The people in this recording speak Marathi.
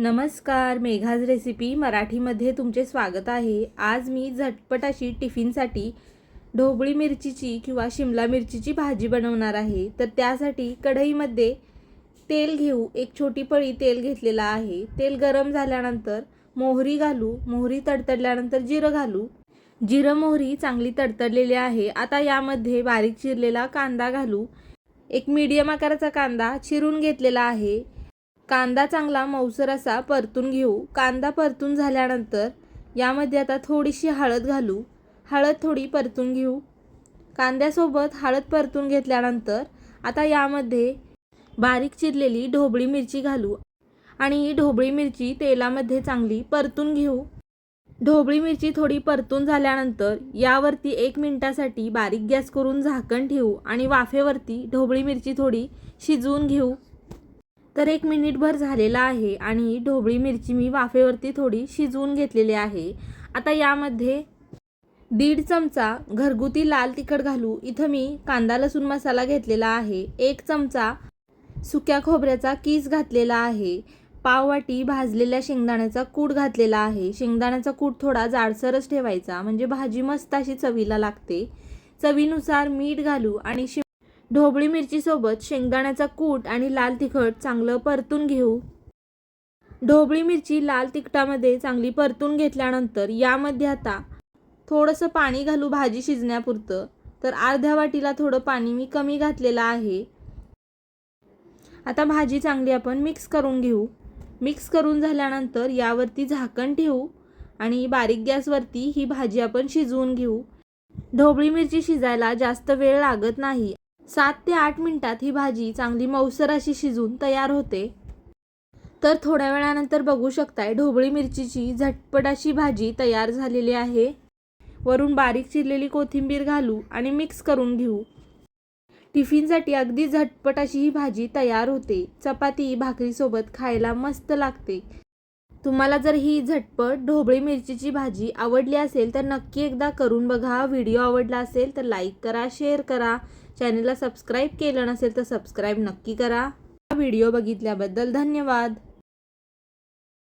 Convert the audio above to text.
नमस्कार मेघाज रेसिपी मराठीमध्ये तुमचे स्वागत आहे. आज मी झटपट अशी टिफिनसाठी ढोबळी मिरचीची किंवा शिमला मिरचीची भाजी बनवणार आहे. तर त्यासाठी कढईमध्ये तेल घेऊ. एक छोटी पळी तेल घेतलेलं आहे. तेल गरम झाल्यानंतर मोहरी घालू. मोहरी तडतडल्यानंतर जिरं घालू. जिरं मोहरी चांगली तडतडलेली आहे. आता यामध्ये बारीक चिरलेला कांदा घालू. एक मीडियम आकाराचा कांदा चिरून घेतलेला आहे. कांदा चांगला मऊसर असा परतून घेऊ. कांदा परतून झाल्यानंतर यामध्ये आता थोडीशी हळद घालू. हळद थोडी परतून घेऊ. कांद्यासोबत हळद परतून घेतल्यानंतर आता यामध्ये बारीक चिरलेली ढोबळी मिरची घालू आणि ही ढोबळी मिरची तेलामध्ये चांगली परतून घेऊ. ढोबळी मिरची थोडी परतून झाल्यानंतर यावरती एक मिनटासाठी बारीक गॅस करून झाकण ठेवू आणि वाफेवरती ढोबळी मिरची थोडी शिजवून घेऊ. तर एक मिनिटभर झालेला आहे आणि ढोबळी मिरची मी वाफेवरती थोडी शिजवून घेतलेली आहे. आता यामध्ये दीड चमचा घरगुती लाल तिखट घालू. इथं मी कांदा लसूण मसाला घेतलेला आहे. एक चमचा सुक्या खोबऱ्याचा कीस घातलेला आहे. पाववाटी भाजलेल्या शेंगदाण्याचा कूट घातलेला आहे. शेंगदाण्याचा कूट थोडा जाडसरच ठेवायचा म्हणजे भाजी मस्त अशी चवीला लागते. चवीनुसार मीठ घालू आणि शि ढोबळी मिरचीसोबत शेंगदाण्याचा कूट आणि लाल तिखट चांगलं परतून घेऊ. ढोबळी मिरची लाल तिखटामध्ये चांगली परतून घेतल्यानंतर यामध्ये आता थोडंसं पाणी घालू भाजी शिजण्यापुरतं. तर अर्ध्या वाटीला थोडं पाणी मी कमी घातलेलं आहे. आता भाजी चांगली आपण मिक्स करून घेऊ. मिक्स करून झाल्यानंतर यावरती झाकण ठेवू आणि बारीक गॅसवरती ही भाजी आपण शिजवून घेऊ. ढोबळी मिरची शिजायला जास्त वेळ लागत नाही. सात ते आठ मिनटात ही भाजी चांगली मऊसर अशी शिजून तयार होते. तर थोड्या वेळानंतर बघू शकताय ढोबळी मिरचीची झटपट अशी भाजी तयार झालेली आहे. वरून बारीक चिरलेली कोथिंबीर घालू आणि मिक्स करून घेऊ. टिफिनसाठी अगदी झटपट अशी ही भाजी तयार होते. चपाती भाकरीसोबत खायला मस्त लागते. तुम्हाला जर ही झटपट ढोबळी मिरचीची भाजी आवडली असेल तर नक्की एकदा करून बघा. व्हिडिओ आवडला असेल तर लाईक करा शेअर करा. चॅनलला सबस्क्राईब केलं नसेल तर सबस्क्राईब नक्की करा. हा व्हिडिओ बघितल्याबद्दल धन्यवाद.